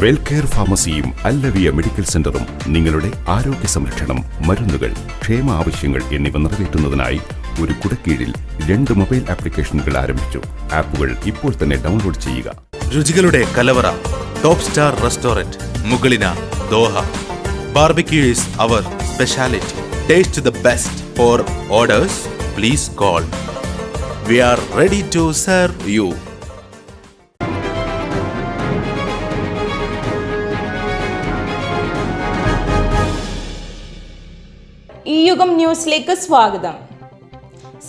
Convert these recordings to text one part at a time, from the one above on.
Wellcare ഫാർമസിയും അല്ലവിയ medical സെന്ററും നിങ്ങളുടെ ആരോഗ്യ സംരക്ഷണം മരുന്നുകൾ ക്ഷേമ ആവശ്യങ്ങൾ എന്നിവ നിറവേറ്റുന്നതിനായി ഒരു കുടക്കീഴിൽ രണ്ട് മൊബൈൽ ആപ്ലിക്കേഷനുകൾ ആരംഭിച്ചു. ആപ്പുകൾ ഇപ്പോൾ തന്നെ ഡൗൺലോഡ് ചെയ്യുക. രുചികളുടെ കലവറ top star restaurant മുകളിന Doha. Barbecues our speciality taste the best for orders please call we are ready to serve you ഈ യുഗം ന്യൂസിലേക്ക് സ്വാഗതം.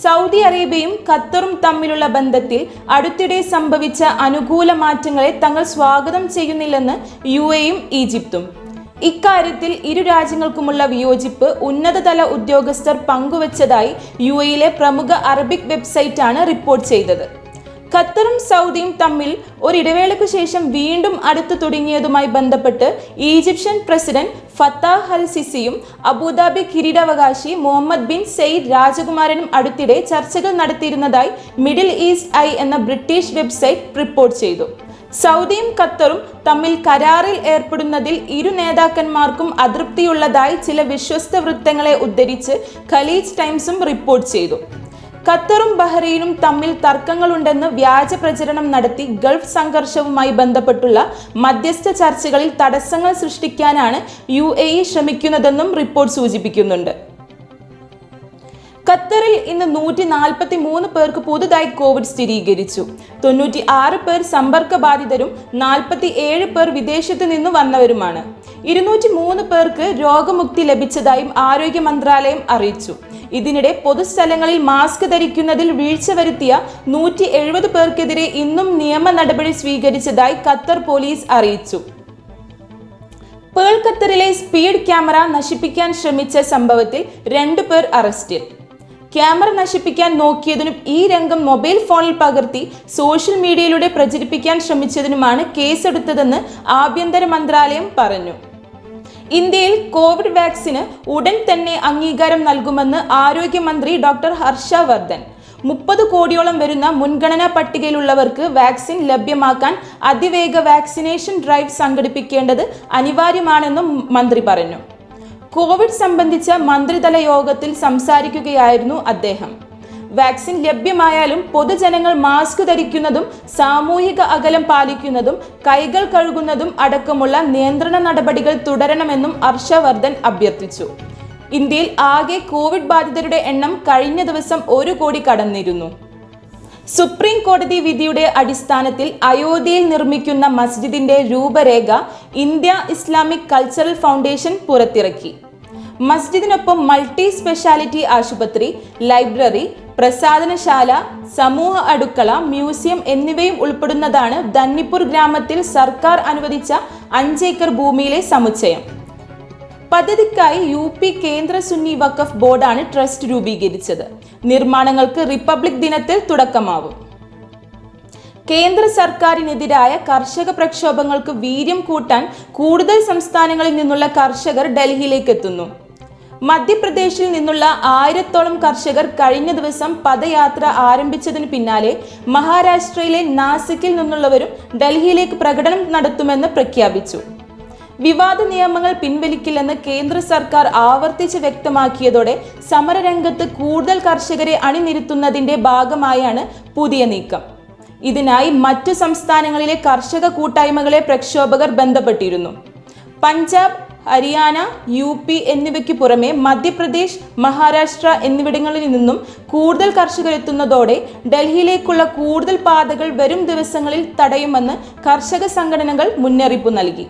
സൗദി അറേബ്യയും ഖത്തറും തമ്മിലുള്ള ബന്ധത്തിൽ അടുത്തിടെ സംഭവിച്ച അനുകൂല മാറ്റങ്ങളെ തങ്ങൾ സ്വാഗതം ചെയ്യുന്നില്ലെന്ന് യു എയും ഈജിപ്തും. ഇക്കാര്യത്തിൽ ഇരു രാജ്യങ്ങൾക്കുമുള്ള വിയോജിപ്പ് ഉന്നതതല ഉദ്യോഗസ്ഥർ പങ്കുവച്ചതായി യു എയിലെ പ്രമുഖ അറബിക് വെബ്സൈറ്റാണ് റിപ്പോർട്ട് ചെയ്തത്. ഖത്തറും സൗദിയും തമ്മിൽ ഒരിടവേളയ്ക്കു ശേഷം വീണ്ടും അടുത്തു തുടങ്ങിയതുമായി ബന്ധപ്പെട്ട് ഈജിപ്ഷ്യൻ പ്രസിഡന്റ് ഫത്താഹ് അൽ സിസിയും അബുദാബി കിരീടാവകാശി മുഹമ്മദ് ബിൻ സെയ്ദ് രാജകുമാരനും അടുത്തിടെ ചർച്ചകൾ നടത്തിയിരുന്നതായി മിഡിൽ ഈസ്റ്റ് ഐ എന്ന ബ്രിട്ടീഷ് വെബ്സൈറ്റ് റിപ്പോർട്ട് ചെയ്തു. സൗദിയും ഖത്തറും തമ്മിൽ കരാറിൽ ഏർപ്പെടുന്നതിൽ ഇരു നേതാക്കന്മാർക്കും അതൃപ്തിയുള്ളതായി ചില വിശ്വസ്ത വൃത്തങ്ങളെ ഉദ്ധരിച്ച് ഖലീജ് ടൈംസും റിപ്പോർട്ട് ചെയ്തു. ഖത്തറും ബഹ്റൈനും തമ്മിൽ തർക്കങ്ങളുണ്ടെന്ന് വ്യാജ പ്രചരണം നടത്തി ഗൾഫ് സംഘർഷവുമായി ബന്ധപ്പെട്ടുള്ള മധ്യസ്ഥ ചർച്ചകളിൽ തടസ്സങ്ങൾ സൃഷ്ടിക്കാനാണ് യു എ ഇ ശ്രമിക്കുന്നതെന്നും റിപ്പോർട്ട് സൂചിപ്പിക്കുന്നുണ്ട്. ഖത്തറിൽ ഇന്ന് നൂറ്റി നാൽപ്പത്തി മൂന്ന് പേർക്ക് പുതുതായി കോവിഡ് സ്ഥിരീകരിച്ചു. തൊണ്ണൂറ്റി ആറ് പേർ സമ്പർക്ക ബാധിതരും നാൽപ്പത്തി ഏഴ് പേർ വിദേശത്ത് നിന്ന് വന്നവരുമാണ്. ഇരുന്നൂറ്റി മൂന്ന് പേർക്ക് രോഗമുക്തി ലഭിച്ചതായും ആരോഗ്യ മന്ത്രാലയം അറിയിച്ചു. ഇതിനിടെ പൊതുസ്ഥലങ്ങളിൽ മാസ്ക് ധരിക്കുന്നതിൽ വീഴ്ച വരുത്തിയ നൂറ്റി എഴുപത് പേർക്കെതിരെ ഇന്നും നിയമ നടപടി സ്വീകരിച്ചതായി ഖത്തർ പോലീസ് അറിയിച്ചു. പേൾ ഖത്തറിലെ സ്പീഡ് ക്യാമറ നശിപ്പിക്കാൻ ശ്രമിച്ച സംഭവത്തിൽ രണ്ടു പേർ അറസ്റ്റിൽ. ക്യാമറ നശിപ്പിക്കാൻ നോക്കിയതിനും ഈ രംഗം മൊബൈൽ ഫോണിൽ പകർത്തി സോഷ്യൽ മീഡിയയിലൂടെ പ്രചരിപ്പിക്കാൻ ശ്രമിച്ചതിനുമാണ് കേസെടുത്തതെന്ന് ആഭ്യന്തര മന്ത്രാലയം പറഞ്ഞു. ഇന്ത്യയിൽ കോവിഡ് വാക്സിന് ഉടൻ തന്നെ അംഗീകാരം നൽകുമെന്ന് ആരോഗ്യമന്ത്രി ഡോക്ടർ ഹർഷ വർദ്ധൻ മുപ്പത് കോടിയോളം വരുന്ന മുൻഗണനാ പട്ടികയിലുള്ളവർക്ക് വാക്സിൻ ലഭ്യമാക്കാൻ അതിവേഗ വാക്സിനേഷൻ ഡ്രൈവ് സംഘടിപ്പിക്കേണ്ടത് അനിവാര്യമാണെന്നും മന്ത്രി പറഞ്ഞു. കോവിഡ് സംബന്ധിച്ച മന്ത്രിതല യോഗത്തിൽ സംസാരിക്കുകയായിരുന്നു അദ്ദേഹം. വാക്സിൻ ലഭ്യമായാലും പൊതുജനങ്ങൾ മാസ്ക് ധരിക്കുന്നതും സാമൂഹിക അകലം പാലിക്കുന്നതും കൈകൾ കഴുകുന്നതും അടക്കമുള്ള നിയന്ത്രണ നടപടികൾ തുടരണമെന്നും ഹർഷവർദ്ധൻ അഭ്യർത്ഥിച്ചു. ഇന്ത്യയിൽ ആകെ കോവിഡ് ബാധിതരുടെ എണ്ണം കഴിഞ്ഞ ദിവസം ഒരു കോടി കടന്നിരുന്നു. സുപ്രീം കോടതി വിധിയുടെ അടിസ്ഥാനത്തിൽ അയോധ്യയിൽ നിർമ്മിക്കുന്ന മസ്ജിദിന്റെ രൂപരേഖ ഇന്ത്യ ഇസ്ലാമിക് കൾച്ചറൽ ഫൗണ്ടേഷൻ പുറത്തിറക്കി. മസ്ജിദിനൊപ്പം മൾട്ടി സ്പെഷ്യാലിറ്റി ആശുപത്രി ലൈബ്രറി പ്രസാധനശാല സമൂഹ അടുക്കള മ്യൂസിയം എന്നിവയും ഉൾപ്പെടുന്നതാണ് ധന്നിപ്പൂർ ഗ്രാമത്തിൽ സർക്കാർ അനുവദിച്ച അഞ്ചേക്കർ ഭൂമിയിലെ സമുച്ചയം. പദ്ധതിക്കായി യു പി കേന്ദ്ര സുന്നി വഖഫ് ബോർഡാണ് ട്രസ്റ്റ് രൂപീകരിച്ചത്. നിർമ്മാണങ്ങൾക്ക് റിപ്പബ്ലിക് ദിനത്തിൽ തുടക്കമാവും. കേന്ദ്ര സർക്കാരിനെതിരായ കർഷക പ്രക്ഷോഭങ്ങൾക്ക് വീര്യം കൂട്ടാൻ കൂടുതൽ സംസ്ഥാനങ്ങളിൽ നിന്നുള്ള കർഷകർ ഡൽഹിയിലേക്ക് എത്തുന്നു. മധ്യപ്രദേശിൽ നിന്നുള്ള ആയിരത്തോളം കർഷകർ കഴിഞ്ഞ ദിവസം പദയാത്ര ആരംഭിച്ചതിന് പിന്നാലെ മഹാരാഷ്ട്രയിലെ നാസിക്കിൽ നിന്നുള്ളവരും ഡൽഹിയിലേക്ക് പ്രകടനം നടത്തുമെന്ന് പ്രഖ്യാപിച്ചു. വിവാദ നിയമങ്ങൾ പിൻവലിക്കില്ലെന്ന് കേന്ദ്ര സർക്കാർ ആവർത്തിച്ച് വ്യക്തമാക്കിയതോടെ സമരരംഗത്ത് കൂടുതൽ കർഷകരെ അണിനിരത്തുന്നതിന്റെ ഭാഗമായാണ് പുതിയ നീക്കം. ഇതിനായി മറ്റു സംസ്ഥാനങ്ങളിലെ കർഷക കൂട്ടായ്മകളെ പ്രക്ഷോഭകർ ബന്ധപ്പെട്ടിരുന്നു. പഞ്ചാബ് ഹരിയാന യു പി എന്നിവയ്ക്ക് പുറമെ മധ്യപ്രദേശ് മഹാരാഷ്ട്ര എന്നിവിടങ്ങളിൽ നിന്നും കൂടുതൽ കർഷകർ എത്തുന്നതോടെ ഡൽഹിയിലേക്കുള്ള കൂടുതൽ പാതകൾ വരും ദിവസങ്ങളിൽ തടയുമെന്ന് കർഷക സംഘടനകൾ മുന്നറിയിപ്പ് നൽകി.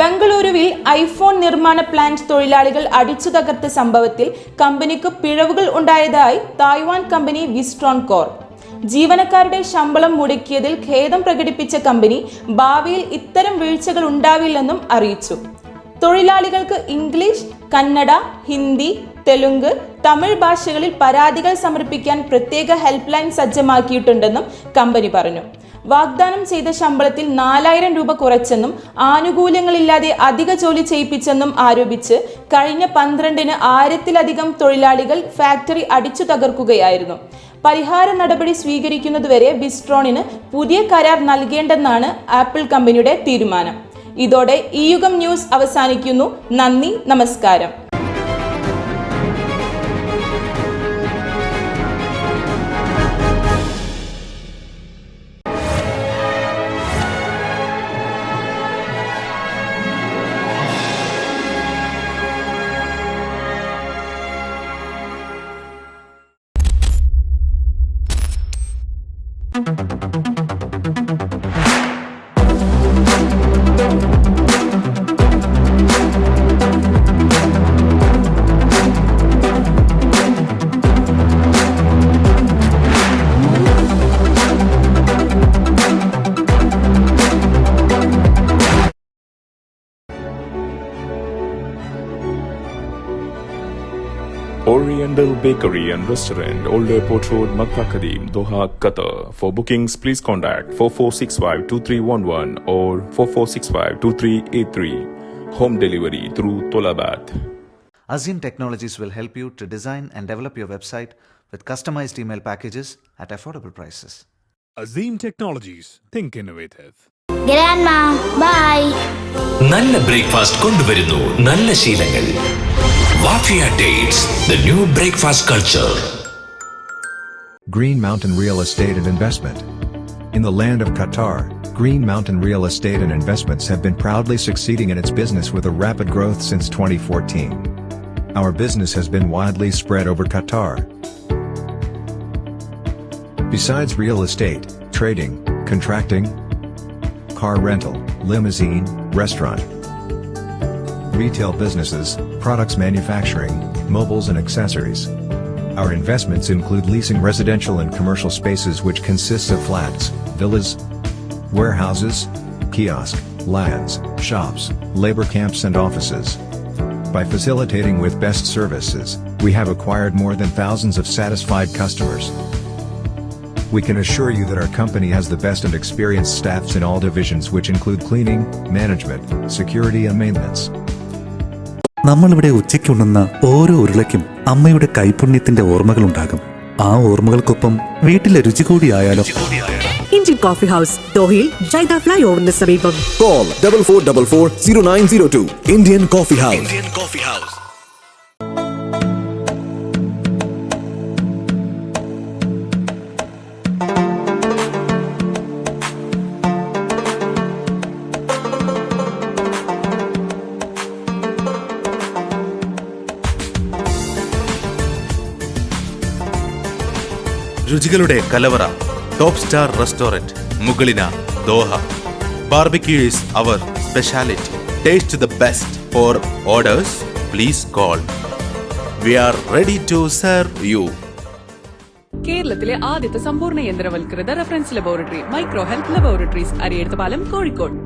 ബംഗളൂരുവിൽ ഐഫോൺ നിർമ്മാണ പ്ലാന്റ് തൊഴിലാളികൾ അടിച്ചു തകർത്ത സംഭവത്തിൽ കമ്പനിക്ക് പിഴവുകൾ ഉണ്ടായതായി തായ്വാൻ കമ്പനി വിസ്ട്രോൺ കോർ. ജീവനക്കാരുടെ ശമ്പളം മുടക്കിയതിൽ ഖേദം പ്രകടിപ്പിച്ച കമ്പനി ഭാവിയിൽ ഇത്തരം വീഴ്ചകൾ ഉണ്ടാവില്ലെന്നും അറിയിച്ചു. തൊഴിലാളികൾക്ക് ഇംഗ്ലീഷ് കന്നഡ ഹിന്ദി തെലുങ്ക് തമിഴ് ഭാഷകളിൽ പരാതികൾ സമർപ്പിക്കാൻ പ്രത്യേക ഹെൽപ്പ് ലൈൻ സജ്ജമാക്കിയിട്ടുണ്ടെന്നും കമ്പനി പറഞ്ഞു. വാഗ്ദാനം ചെയ്ത ശമ്പളത്തിൽ നാലായിരം രൂപ കുറച്ചെന്നും ആനുകൂല്യങ്ങളില്ലാതെ അധിക ജോലി ചെയ്യിപ്പിച്ചെന്നും ആരോപിച്ച് കഴിഞ്ഞ പന്ത്രണ്ടിന് ആയിരത്തിലധികം തൊഴിലാളികൾ ഫാക്ടറി അടിച്ചു തകർക്കുകയായിരുന്നു. പരിഹാര നടപടി സ്വീകരിക്കുന്നതുവരെ ബിസ്ട്രോണിന് പുതിയ കരാർ നൽകേണ്ടെന്നാണ് ആപ്പിൾ കമ്പനിയുടെ തീരുമാനം. ഇതോടെ ഈ യുഗം ന്യൂസ് അവസാനിക്കുന്നു. നന്ദി നമസ്കാരം. Oriental Bakery and Restaurant, Old Airport Road, Makkah Kadim, Doha, Qatar. For bookings, please contact 4465 2311 or 4465 2383. Home delivery through Tolabat. Azim Technologies will help you to design and develop your website with customized email packages at affordable prices. Azim Technologies. Think innovative. Grandma, bye. നല്ല breakfast കൊണ്ടുവരുന്നു നല്ല ശീലങ്ങൾ Mafia dates the new breakfast culture. Green Mountain Real Estate and Investment. In the land of Qatar, Green Mountain Real Estate and Investments have been proudly succeeding in its business with a rapid growth since 2014. Our business has been widely spread over Qatar. Besides real estate, trading, contracting, car rental, limousine, restaurant, retail businesses, products manufacturing, mobiles and accessories. Our investments include leasing residential and commercial spaces which consists of flats, villas, warehouses, kiosk, lands, shops, labor camps and offices. By facilitating with best services, we have acquired more than thousands of satisfied customers. We can assure you that our company has the best and experienced staffs in all divisions which include cleaning, management, security and maintenance. നമ്മളിവിടെ ഉച്ചയ്ക്കുണ്ണുന്ന ഓരോ ഉരുളയ്ക്കും അമ്മയുടെ കൈപുണ്യത്തിന്റെ ഓർമ്മകളുണ്ടാകും. ആ ഓർമ്മകൾക്കൊപ്പം വീട്ടിലെ രുചി കൂടിയായാലോ? Indian coffee house ദോഹയിൽ ജൈദ fly ഓവറിന് സമീപം. Call double four double four zero nine zero two Indian Coffee House Indian Coffee House. രുചികളുടെ കലവറ top star restaurant മുകളിന Doha. Barbecues our speciality taste the best for orders please call we are ready to serve you കേരളത്തിലെ ആദ്യത്തെ സമ്പൂർണ യന്ത്രവൽകൃത reference laboratory micro health laboratories അരിയെടുത്ത പാലം കോഴിക്കോട്.